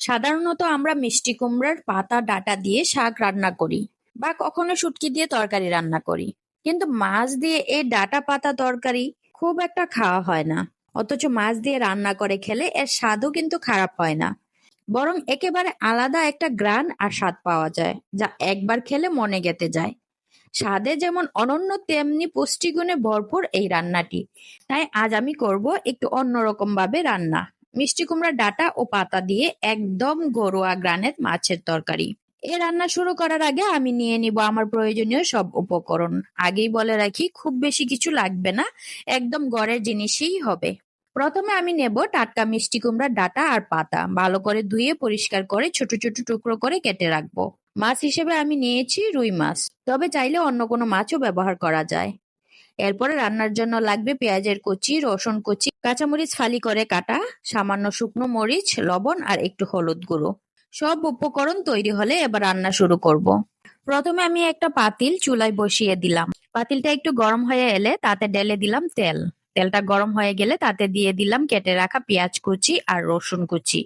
সাধারণত আমরা মিষ্টি কুমড়ার পাতা, ডাটা দিয়ে শাক রান্না করি বা কখনো শুটকি দিয়ে তরকারি রান্না করি। কিন্তু মাছ দিয়ে এই ডাটা পাতা তরকারি খুব একটা খাওয়া হয় না। অথচ মাছ দিয়ে রান্না করে খেলে এর স্বাদও কিন্তু খারাপ হয় না। বরং একেবারে আলাদা একটা গ্রান আর স্বাদ পাওয়া যায়, যা একবার খেলে মনে গেতে যায়। স্বাদে যেমন অনন্য, তেমনি পুষ্টিগুণে ভরপুর এই রান্নাটি। তাই আজ আমি করব একটু অন্যরকম ভাবে রান্না। মিষ্টি কুমড়া ডাটা ও পাতা দিয়ে একদম ঘরোয়া গ্রানের মাছের তরকারি। এ রান্না শুরু করার আগে আমি নিয়ে নিব আমার প্রয়োজনীয় সব উপকরণ। আগেই বলে রাখি, খুব বেশি কিছু লাগবে না, একদম গড়ের জিনিসই হবে। প্রথমে আমি নেব টাটকা মিষ্টি কুমড়ার ডাটা আর পাতা। ভালো করে ধুয়ে পরিষ্কার করে ছোট ছোট টুকরো করে কেটে রাখব। মাছ হিসেবে আমি নিয়েছি রুই মাছ, তবে চাইলে অন্য কোনো মাছও ব্যবহার করা যায়। এরপরে রান্নার জন্য লাগবে পেঁয়াজের কুচি, রসুন কুচি কাঁচামরিচ ফালি করে কাটা, সামান্য শুকনো মরিচ, লবণ আর একটু হলুদ গুঁড়ো। সব উপকরণ তৈরি হলে এবার রান্না শুরু করব। প্রথমে আমি একটা পাতিল চুলায় বসিয়ে দিলাম। পাতিলটা একটু গরম হয়ে এলে তাতে ঢেলে দিলাম তেল। তেলটা গরম হয়ে গেলে তাতে দিয়ে দিলাম কেটে রাখা পেঁয়াজ কুচি আর রসুন কুচি।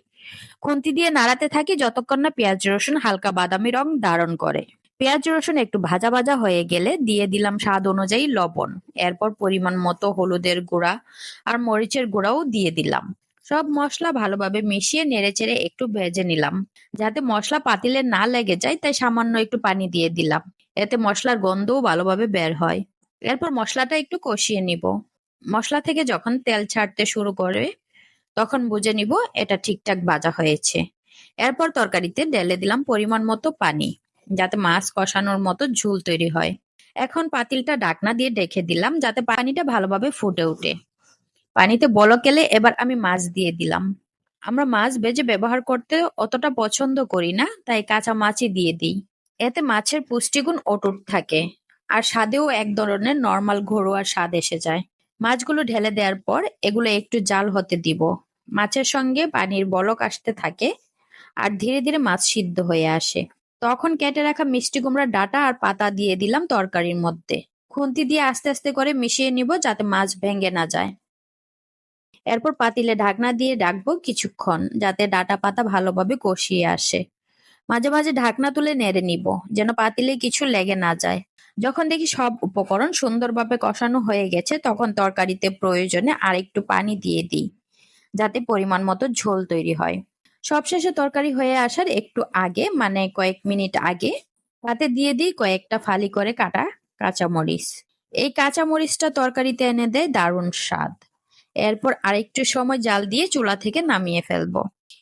খুন্তি দিয়ে নাড়াতে থাকি যতক্ষণ না পেঁয়াজ রসুন হালকা বাদামি রং ধারণ করে। পেঁয়াজ, রসুন একটু ভাজা ভাজা হয়ে গেলে দিয়ে দিলাম স্বাদ অনুযায়ী লবণ। এরপর পরিমাণ মতো হলুদের গুঁড়া আর মরিচের গুঁড়াও দিয়ে দিলাম। সব মশলা ভালোভাবে মিশিয়ে নেড়েচেড়ে একটু ভেজে নিলাম। যাতে মশলা পাতিলে না লেগে যায়, তাই সামান্য একটু পানি দিয়ে দিলাম। এতে মশলার গন্ধও ভালোভাবে বের হয়। এরপর মশলাটা একটু কষিয়ে নিব। মশলা থেকে যখন তেল ছাড়তে শুরু করে, তখন বুঝে নিব এটা ঠিকঠাক ভাজা হয়েছে। এরপর তরকারিতে ঢেলে দিলাম পরিমাণ মতো পানি। যাতে মাছ কষানোর মতো ঝুল তৈরি হয়। এখন পাতিলটা ডাকনা দিয়ে ডেকে দিলাম যাতে পানিটা ভালোভাবে ফুটে ওঠে। পানিতে বলক এলে এবার আমি মাছ দিয়ে দিলাম। আমরা মাছ ভেজে ব্যবহার করতে অতটা পছন্দ করি না, তাই কাঁচা মাছই দিয়ে দিই। এতে মাছের পুষ্টিগুণ অটুট থাকে আর স্বাদেও এক ধরনের নর্মাল ঘরোয়া স্বাদ এসে যায়। মাছগুলো ঢেলে দেওয়ার পর এগুলো একটু জাল হতে দিব। মাছের সঙ্গে পানির বলক আসতে থাকে আর ধীরে ধীরে মাছ সিদ্ধ হয়ে আসে। তখন কেটে রাখা মিষ্টি কুমড়ার ডাটা আর পাতা দিয়ে দিলাম তরকারির মধ্যে। খুন্তি দিয়ে আস্তে আস্তে করে মিশিয়ে নিব যাতে মাছ ভেঙে না যায়। এরপর পাতিলে ঢাকনা দিয়ে ডাকবো কিছুক্ষণ যাতে ডাটা পাতা ভালোভাবে কষিয়ে আসে। মাঝে মাঝে ঢাকনা তুলে নেড়ে নিব যেন পাতিলে কিছু লেগে না যায়। যখন দেখি সব উপকরণ সুন্দরভাবে কষানো হয়ে গেছে তখন তরকারিতে প্রয়োজনে আর একটু পানি দিয়ে দিই যাতে পরিমাণ মতো ঝোল তৈরি হয়। সবশেষে তরকারি হয়ে আসার একটু আগে মানে কয়েক মিনিট আগে, তাতে দিয়ে দিই কয়েকটা ফালি করে কাটা কাঁচামরিচ। এই কাঁচামরিচটা তরকারিতে এনে দেয় দারুণ স্বাদ। এরপর আরেকটু সময় জাল দিয়ে চুলা থেকে নামিয়ে ফেলব।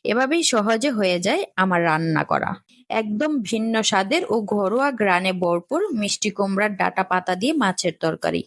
এভাবেই সহজে হয়ে যায় আমার রান্না করা। একদম ভিন্ন স্বাদের ও ঘরোয়া গ্রানে ভরপুর মিষ্টি কুমড়ার ডাটা পাতা দিয়ে মাছের তরকারি।